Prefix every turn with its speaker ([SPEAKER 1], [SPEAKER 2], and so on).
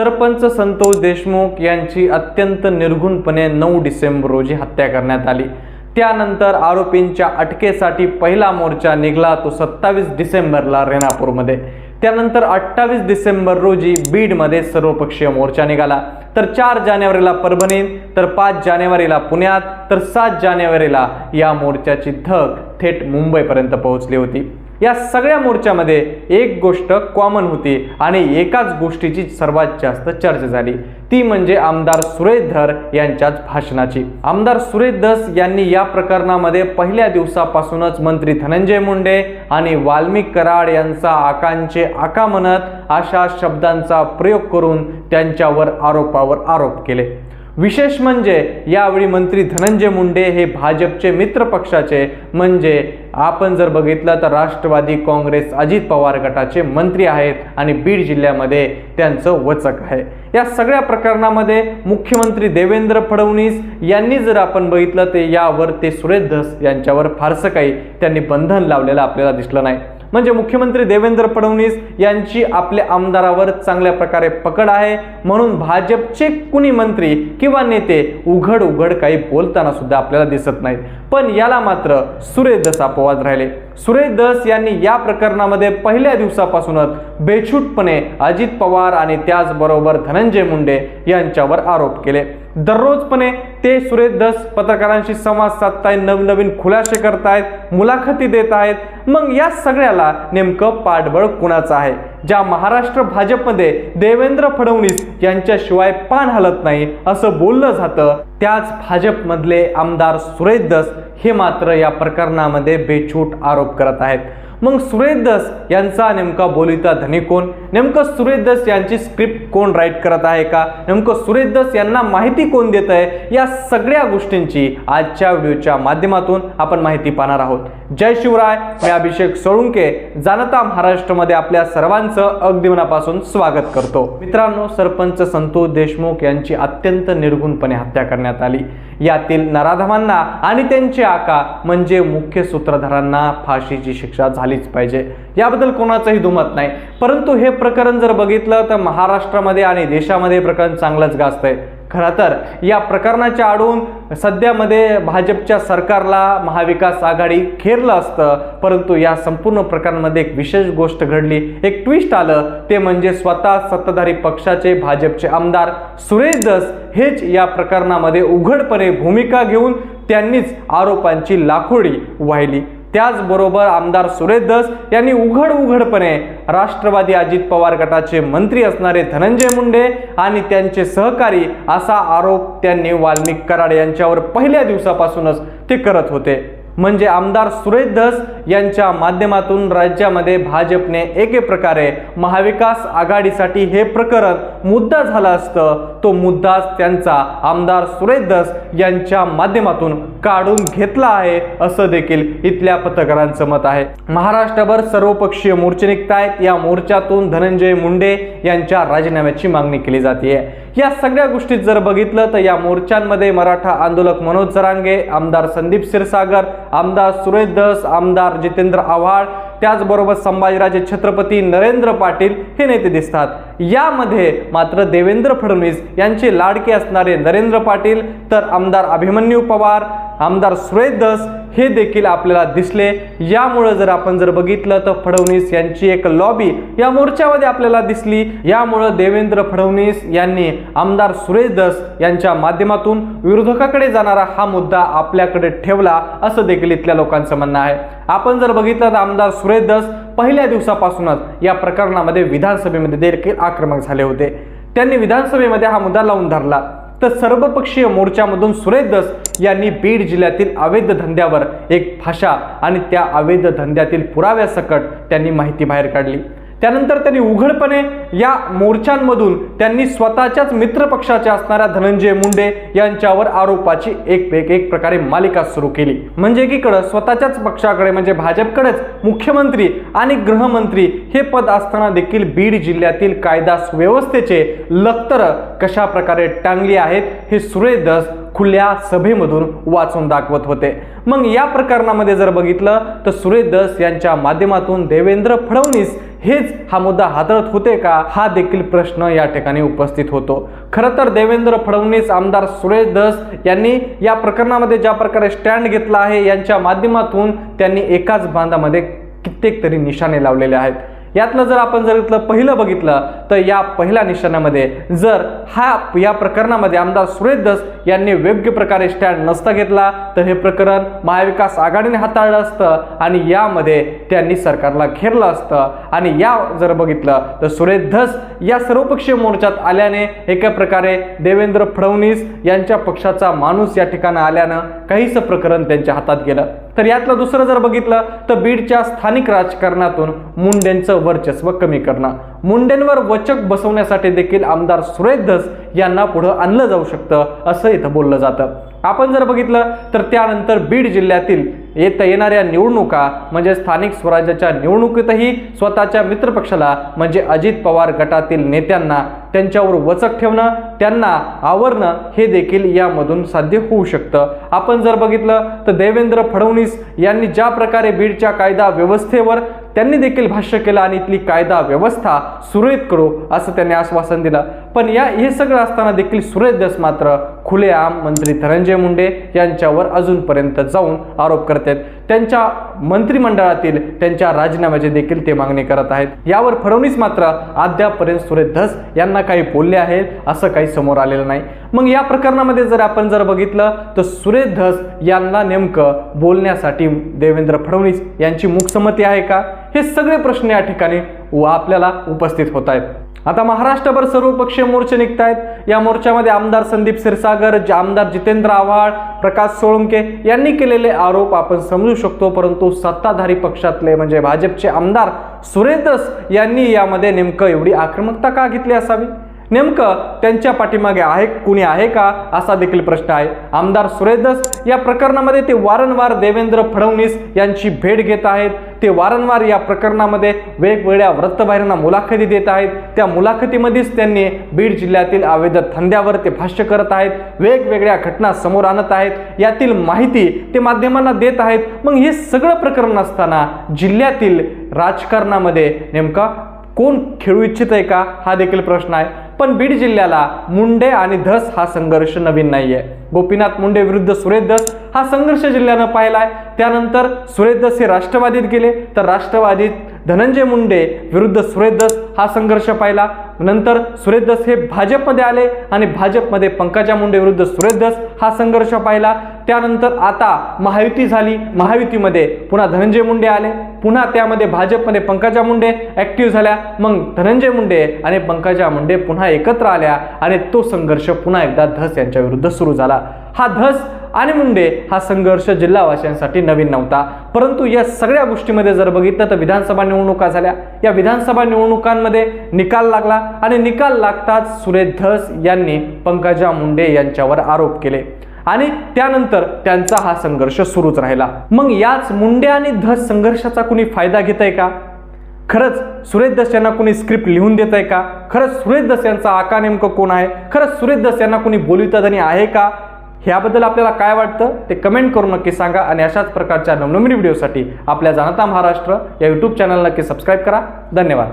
[SPEAKER 1] सरपंच संतोष देशमुख यांची अत्यंत निर्घुणपणे नऊ डिसेंबर रोजी हत्या करण्यात आली. त्यानंतर आरोपींच्या अटकेसाठी पहिला मोर्चा निघाला तो सत्तावीस डिसेंबरला रेणापूरमध्ये. त्यानंतर अठ्ठावीस डिसेंबर रोजी बीडमध्ये सर्वपक्षीय मोर्चा निघाला. तर चार जानेवारीला परभणीत तर पाच जानेवारीला पुण्यात तर सात जानेवारीला या मोर्चाची धग थेट मुंबईपर्यंत पोहोचली होती. या सगळ्या मोर्चामध्ये एक गोष्ट कॉमन होती आणि एकाच गोष्टीची सर्वात जास्त चर्चा झाली. ती म्हणजे आमदार सुरेश धर यांच्याच भाषणाची. आमदार सुरेश धस यांनी या प्रकरणामध्ये पहिल्या दिवसापासूनच मंत्री धनंजय मुंडे आणि वाल्मिक कराड यांचा आकांचे आका म्हणत अशा शब्दांचा प्रयोग करून त्यांच्यावर आरोपावर आरोप केले. विशेष म्हणजे यावेळी मंत्री धनंजय मुंडे हे भाजपचे मित्र पक्षाचे म्हणजे आपण जर बघितलं तर राष्ट्रवादी काँग्रेस अजित पवार गटाचे मंत्री आहेत आणि बीड जिल्ह्यामध्ये त्यांचं वचक आहे. या सगळ्या प्रकरणामध्ये मुख्यमंत्री देवेंद्र फडणवीस यांनी जर आपण बघितलं ते यावर ते सुरेश धस यांच्यावर फारसं काही त्यांनी बंधन लावलेलं आपल्याला दिसलं नाही. म्हणजे मुख्यमंत्री देवेंद्र फडणवीस यांची आपल्या आमदारावर चांगल्या प्रकारे पकड आहे. म्हणून भाजपचे कुणी मंत्री किंवा नेते उघड उघड काही बोलताना सुद्धा आपल्याला दिसत नाहीत. पण याला मात्र सुरेश दस अपवाद राहिले. सुरेश दस यांनी या प्रकरणामध्ये पहिल्या दिवसापासूनच बेछूटपणे अजित पवार आणि त्याचबरोबर धनंजय मुंडे यांच्यावर आरोप केले. दररोजपणे ते सुरेश दस पत्रकारांशी संवाद साधतायत नवनवीन खुलासे करतायत मुलाखती देत आहेत मग या सगळ्याला नेमकं पाठबळ कुणाचं आहे? ज्या महाराष्ट्र भाजपमध्ये देवेंद्र फडणवीस यांच्याशिवाय पान हलत नाही असं बोललं जातं त्याच भाजपमधले आमदार सुरेश दस हे मात्र या प्रकरणामध्ये बेछूट आरोप करत आहेत. मग सुरेश दस यांचा नेमका बोलिता धनी कोण? नेमकं सुरेश दस यांची स्क्रिप्ट कोण राईट करत आहे का? नेमकं सुरेश दस यांना माहिती कोण देत आहे या सगळ्या गोष्टींची आजच्या व्हिडिओच्या माध्यमातून आपण माहिती पाहणार आहोत. जय शिवराय. मी अभिषेक सोळुंके. जाणता महाराष्ट्रामध्ये आपल्या सर्वांचं अगदी मनापासून स्वागत करतो. मित्रांनो सरपंच संतोष देशमुख यांची अत्यंत निर्गुणपणे हत्या करण्यात आली. यातील नराधमांना आणि त्यांचे आका म्हणजे मुख्य सूत्रधारांना फाशीची शिक्षा झालीच पाहिजे. याबद्दल कोणाचंही दुमत नाही. परंतु हे प्रकरण जर बघितलं तर महाराष्ट्रामध्ये आणि देशामध्ये प्रकरण चांगलंच गाजतंय. खरं तर या प्रकरणाच्या आडून सध्यामध्ये भाजपच्या सरकारला महाविकास आघाडी खेरलं असतं परंतु या संपूर्ण प्रकरणामध्ये एक विशेष गोष्ट घडली. एक ट्विस्ट आलं ते म्हणजे स्वतः सत्ताधारी पक्षाचे भाजपचे आमदार सुरेश दस हेच या प्रकरणामध्ये उघडपणे भूमिका घेऊन त्यांनीच आरोपांची लाखोडी वाहिली. त्याचबरोबर आमदार सुरेश दस यांनी उघड उघडपणे राष्ट्रवादी अजित पवार गटाचे मंत्री असणारे धनंजय मुंडे आणि त्यांचे सहकारी असा आरोप त्यांनी वाल्मिक कराड यांच्यावर पहिल्या दिवसापासूनच ते करत होते. म्हणजे आमदार सुरेश धस यांच्या माध्यमातून राज्यामध्ये भाजपने एके प्रकारे महाविकास आघाडीसाठी हे प्रकरण मुद्दा झाला असतं. तो मुद्दाच त्यांचा आमदार सुरेश धस यांच्या माध्यमातून काढून घेतला आहे असं देखील इथल्या पत्रकारांचं मत आहे. महाराष्ट्रभर सर्वपक्षीय मोर्चे निघत आहेत या मोर्चातून धनंजय मुंडे यांच्या राजीनाम्याची मागणी केली जाते या सगळ्या गोष्टीत जर बघितलं तर या मोर्चांमध्ये मराठा आंदोलक मनोज जरांगे आमदार संदीप क्षीरसागर आमदार सुरेश दस आमदार जितेंद्र आव्हाड त्याचबरोबर संभाजीराजे छत्रपती नरेंद्र पाटील हे नेते दिसतात. यामध्ये मात्र देवेंद्र फडणवीस यांचे लाडके असणारे नरेंद्र पाटील तर आमदार अभिमन्यू पवार आमदार सुरेश दस हे देखील आपल्याला दिसले. यामुळं जर आपण जर बघितलं तर फडणवीस यांची एक लॉबी या मोर्चामध्ये आपल्याला दिसली. यामुळं देवेंद्र फडणवीस यांनी आमदार सुरेश दस यांच्या माध्यमातून विरोधकाकडे जाणारा हा मुद्दा आपल्याकडे ठेवला असं देखील इथल्या लोकांचं म्हणणं आहे. आपण जर बघितलं तर आमदार सुरेश दस पहिल्या दिवसापासूनच या प्रकरणामध्ये विधानसभेमध्ये देखील आक्रमक झाले होते. त्यांनी विधानसभेमध्ये हा मुद्दा लावून धरला. तर सर्वपक्षीय मोर्चामधून सुरेश दस यांनी बीड जिल्ह्यातील अवैध धंद्यावर एक भाषा आणि त्या अवैध धंद्यातील पुराव्यासकट त्यांनी माहिती बाहेर काढली. त्यानंतर त्यांनी उघडपणे या मोर्चांमधून त्यांनी स्वतःच्याच मित्रपक्षाच्या असणाऱ्या धनंजय मुंडे यांच्यावर आरोपाची एक एक एक प्रकारे मालिका सुरू केली. म्हणजे एकीकडं स्वतःच्याच पक्षाकडे म्हणजे भाजपकडेच मुख्यमंत्री आणि गृहमंत्री हे पद असताना देखील बीड जिल्ह्यातील कायदा सुव्यवस्थेचे लखतर कशा प्रकारे टांगली आहेत हे सुरेश दस खुल्या सभेमधून वाचून दाखवत होते. मग या प्रकरणामध्ये जर बघितलं तर सुरेश दस यांच्या माध्यमातून देवेंद्र फडणवीस हेच हा मुद्दा हाताळत होते का? हा देखील प्रश्न या ठिकाणी उपस्थित होतो. खरं तर देवेंद्र फडणवीस आमदार सुरेश धस यांनी या प्रकरणामध्ये ज्या प्रकारे स्टँड घेतला आहे यांच्या माध्यमातून त्यांनी एकाच बांधामध्ये कित्येक तरी निशाणे लावलेले आहेत. यातलं जर आपण जर इथलं पहिलं बघितलं तर या पहिल्या निशाण्यामध्ये जर हा या प्रकरणामध्ये आमदार सुरेश दस यांनी योग्य प्रकारे स्टँड नसता घेतला तर हे प्रकरण महाविकास आघाडीने हाताळलं असतं आणि यामध्ये त्यांनी सरकारला घेरलं असतं. आणि या जर बघितलं तर सुरेश धस या सर्वपक्षीय मोर्चात आल्याने एका प्रकारे देवेंद्र फडणवीस यांच्या पक्षाचा माणूस या ठिकाणी आल्यानं काहीसं प्रकरण त्यांच्या हातात गेलं. तर यातलं दुसरं जर बघितलं तर बीडच्या स्थानिक राजकारणातून मुंडेंचं वर्चस्व कमी करणं. मुंडेंवर वचक बसवण्यासाठी देखील आमदार सुरेश धस यांना पुढं आणलं जाऊ शकतं असं इथं बोललं जातं. आपण जर बघितलं तर त्यानंतर बीड जिल्ह्यातील येत येणाऱ्या निवडणुका म्हणजे स्थानिक स्वराज्याच्या निवडणुकीतही स्वतःच्या मित्रपक्षाला म्हणजे अजित पवार गटातील नेत्यांना त्यांच्यावर वचक ठेवणं त्यांना आवरणं हे देखील यामधून साध्य होऊ शकतं. आपण जर बघितलं तर देवेंद्र फडणवीस यांनी ज्या प्रकारे बीडच्या कायदा व्यवस्थेवर त्यांनी देखील भाष्य केलं आणि इथली कायदा व्यवस्था सुरळीत करू असं त्यांनी आश्वासन दिलं. पण या हे सगळं असताना देखील सुरेश दस मात्र खुलेआम मंत्री धनंजय मुंडे यांच्यावर अजूनपर्यंत जाऊन आरोप करत आहेत. त्यांच्या मंत्रिमंडळातील त्यांच्या राजीनाम्याचे देखील ते मागणी करत आहेत. यावर फडणवीस मात्र अद्यापपर्यंत सुरेश धस यांना काही बोलले आहेत असं काही समोर आलेलं नाही. मग या प्रकरणामध्ये जर आपण जर बघितलं तर सुरेश धस यांना नेमकं बोलण्यासाठी देवेंद्र फडणवीस यांची मुखसमती आहे का? हे सगळे प्रश्न या ठिकाणी व आपल्याला उपस्थित होत आहेत. आता महाराष्ट्रभर सर्वपक्षीय मोर्चे निघत आहेत या मोर्चामध्ये आमदार संदीप क्षीरसागर आमदार जितेंद्र आव्हाड प्रकाश सोळंके यांनी केलेले आरोप आपण समजू शकतो परंतु सत्ताधारी पक्षातले म्हणजे भाजपचे आमदार सुरेंद्रस यांनी यामध्ये नेमकं एवढी आक्रमकता का घेतली असावी? नेमकं त्यांच्या पाठीमागे आहे कुणी आहे का? असा देखील प्रश्न आहे. आमदार सुरेश दस या प्रकरणामध्ये ते वारंवार देवेंद्र फडणवीस यांची भेट घेत आहेत. ते वारंवार या प्रकरणामध्ये वेगवेगळ्या वृत्तवाहिन्यांना मुलाखती देत आहेत. त्या मुलाखतीमध्येच त्यांनी बीड जिल्ह्यातील अवैध धंद्यावर ते भाष्य करत आहेत. वेगवेगळ्या घटना समोर आणत आहेत. यातील माहिती ते माध्यमांना देत आहेत. मग हे सगळं प्रकरण असताना जिल्ह्यातील राजकारणामध्ये नेमका कोण खेळू इच्छित आहे का? हा देखील प्रश्न आहे. पण बीड जिल्ह्याला मुंडे आणि धस हा संघर्ष नवीन नाही आहे गोपीनाथ मुंडे विरुद्ध सुरेश धस हा संघर्ष जिल्ह्यानं पाहिलाय. त्यानंतर सुरेश धस हे राष्ट्रवादीत गेले. तर राष्ट्रवादीत धनंजय मुंडे विरुद्ध सुरेश धस हा संघर्ष पाहिला. नंतर सुरेश दस हे भाजपमध्ये आले आणि भाजपमध्ये पंकजा मुंडे विरुद्ध सुरेश दस हा संघर्ष पाहिला. त्यानंतर आता महायुती झाली. महायुतीमध्ये पुन्हा धनंजय मुंडे आले. पुन्हा त्यामध्ये भाजपमध्ये पंकजा मुंडे ॲक्टिव्ह झाल्या. मग धनंजय मुंडे आणि पंकजा मुंडे पुन्हा एकत्र आल्या आणि तो संघर्ष पुन्हा एकदा धस यांच्या विरुद्ध सुरू झाला. हा धस आणि मुंडे हा संघर्ष जिल्हावासियांसाठी नवीन नव्हता. परंतु या सगळ्या गोष्टीमध्ये जर बघितलं तर विधानसभा निवडणुका झाल्या. या विधानसभा निवडणुकांमध्ये निकाल लागला आणि निकाल लागताच सुरेश धस यांनी पंकजा मुंडे यांच्यावर आरोप केले. आणि त्यानंतर त्यांचा हा संघर्ष सुरूच राहिला. मग याच मुंडे आणि धस संघर्षाचा कुणी फायदा घेत आहे का? खरंच सुरेश दस यांना कोणी स्क्रिप्ट लिहून देत आहे का? खरंच सुरेश दस यांचा आका नेमकं कोण आहे? खरंच सुरेश दस यांना कोणी आणि आहे का? ह्याबद्दल आपल्याला काय वाटतं ते कमेंट करून नक्की सांगा आणि अशाच प्रकारच्या नवनवीन व्हिडिओसाठी आपल्या जाणता महाराष्ट्र या यूट्यूब चॅनल नक्की सबस्क्राईब करा. धन्यवाद.